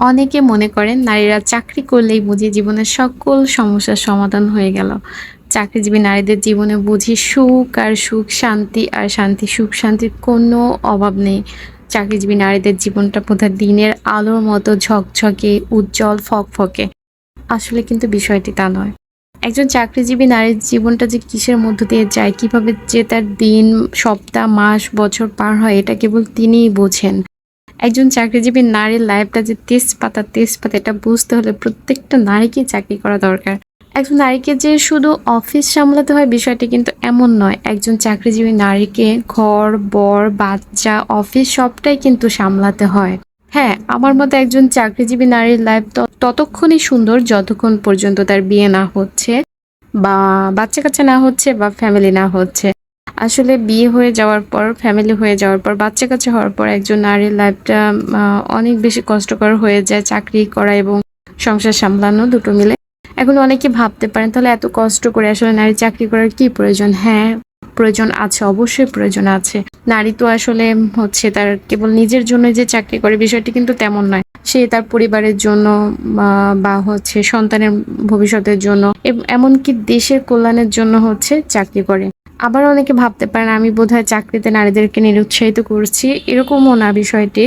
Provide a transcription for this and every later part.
অনেকে মনে করেন নারীরা চাকরি করলেই বুঝি জীবনের সকল সমস্যার সমাধান হয়ে গেল। চাকরিজীবী নারীদের জীবনে বুঝি সুখ আর সুখ শান্তি আর শান্তি, সুখ শান্তির কোনো অভাব নেই। চাকরিজীবী নারীদের জীবনটা বোধহয় দিনের আলোর মতো ঝকঝকে, উজ্জ্বল, ফকফকে। আসলে কিন্তু বিষয়টি তা নয়। একজন চাকরিজীবী নারীর জীবনটা যে কিসের মধ্য দিয়ে যায়, কীভাবে যে তার দিন, সপ্তাহ, মাস, বছর পার হয়, এটা কেবল তিনিই বোঝেন। একজন চাকরিজীবী নারীর লাইফটা যে তেজপাতা তেজপাতা, এটা বুঝতে হলে প্রত্যেকটা নারীকে চাকরি করা দরকার। একজন নারীকে যে শুধু অফিস সামলাতে হয় বিষয়টি কিন্তু এমন নয়। একজন চাকরিজীবী নারীকে ঘর, বর, বাচ্চা, অফিস সবটাই কিন্তু সামলাতে হয়। হ্যাঁ আমার মতে একজন চাকরিজীবী নারীর লাইফ ততক্ষণই সুন্দর যতক্ষণ পর্যন্ত তার বিয়ে না হচ্ছে বা বাচ্চা কাচ্চা না হচ্ছে বা ফ্যামিলি না হচ্ছে। আসলে বিয়ে হয়ে যাওয়ার পর ফ্যামিলি হয়ে যাওয়ার পর বাচ্চা কাচ্চা হওয়ার পর একজন নারীর লাইফটা অনেক বেশি কষ্টকর হয়ে যায় চাকরি করা এবং সংসার সামলানো দুটো মিলে। এখন অনেকে ভাবতে পারেন, তাহলে এত কষ্ট করে আসলে নারী চাকরি করার কি প্রয়োজন? হ্যাঁ প্রয়োজন আছে, অবশ্যই প্রয়োজন আছে। নারী তো আসলে হচ্ছে তার কেবল নিজের জন্য যে চাকরি করে, বিষয়টি কিন্তু তেমন নয়। সে তার পরিবারের জন্য বা হচ্ছে সন্তানের ভবিষ্যতের জন্য এমনকি দেশের কল্যাণের জন্য হচ্ছে চাকরি করে। আবার অনেকে ভাবতে পারেন, আমি বোধহয় চাকরিতে নারীদেরকে নিরুৎসাহিত করছি। এরকমও না বিষয়টি।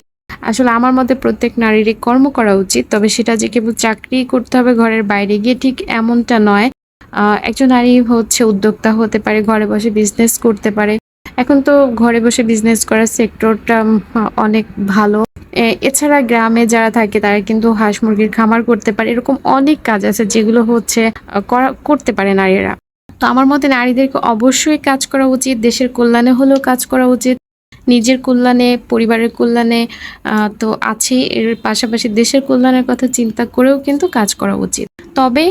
আসলে আমার মতে প্রত্যেক নারীরই কর্ম করা উচিত, তবে সেটা যে কেবল চাকরি করতে হবে ঘরের বাইরে গিয়ে ঠিক এমনটা নয়। একজন নারী হচ্ছে উদ্যোক্তা হতে পারে, ঘরে বসে বিজনেস করতে পারে। এখন তো ঘরে বসে বিজনেস করার সেক্টরটা অনেক ভালো। এছাড়া গ্রামে যারা থাকে, তারা কিন্তু হাঁস মুরগির খামার করতে পারে। এরকম অনেক কাজ আছে যেগুলো হচ্ছে করা, করতে পারে নারীরা। তো আমার মতে নারীদেরকে অবশ্যই কাজ করা উচিত, দেশের কল্যাণে হলেও কাজ করা উচিত, নিজের কল্যাণে, পরিবারের কল্যাণে তো আছে, এর পাশাপাশি দেশের কল্যাণের কথা চিন্তা করেও কিন্তু কাজ করা উচিত। তবে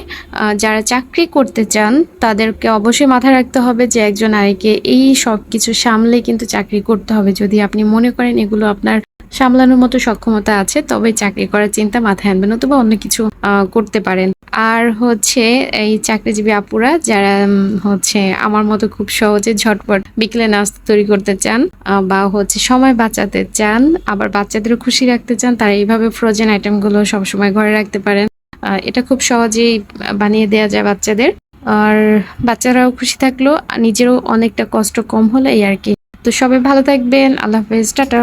যারা চাকরি করতে চান, তাদেরকে অবশ্যই মাথায় রাখতে হবে যে একজন নারীকে এই সব কিছু সামলে কিন্তু চাকরি করতে হবে। যদি আপনি মনে করেন এগুলো আপনার সামলানোর মতো সক্ষমতা আছে, তবে চাকরি করার চিন্তা মাথায় আনবেন অথবা অন্য কিছু করতে পারেন। আর হচ্ছে এই চাকরিজীবী আপুরা যারা হচ্ছে আমার মতো খুব সহজে ঝটপট বিকেলে নাস্তা তৈরি করতে চান বা হচ্ছে সময় বাঁচাতে চান, আবার বাচ্চাদেরও খুশি রাখতে চান, তারা এইভাবে ফ্রোজেন আইটেমগুলো সবসময় ঘরে রাখতে পারেন। এটা খুব সহজেই বানিয়ে দেওয়া যায় বাচ্চাদের। আর বাচ্চারাও খুশি থাকল, নিজেরও অনেকটা কষ্ট কম হলো এই আর কি। তো সবাই ভালো থাকবেন, আল্লাহ হাফেজ, টাটা।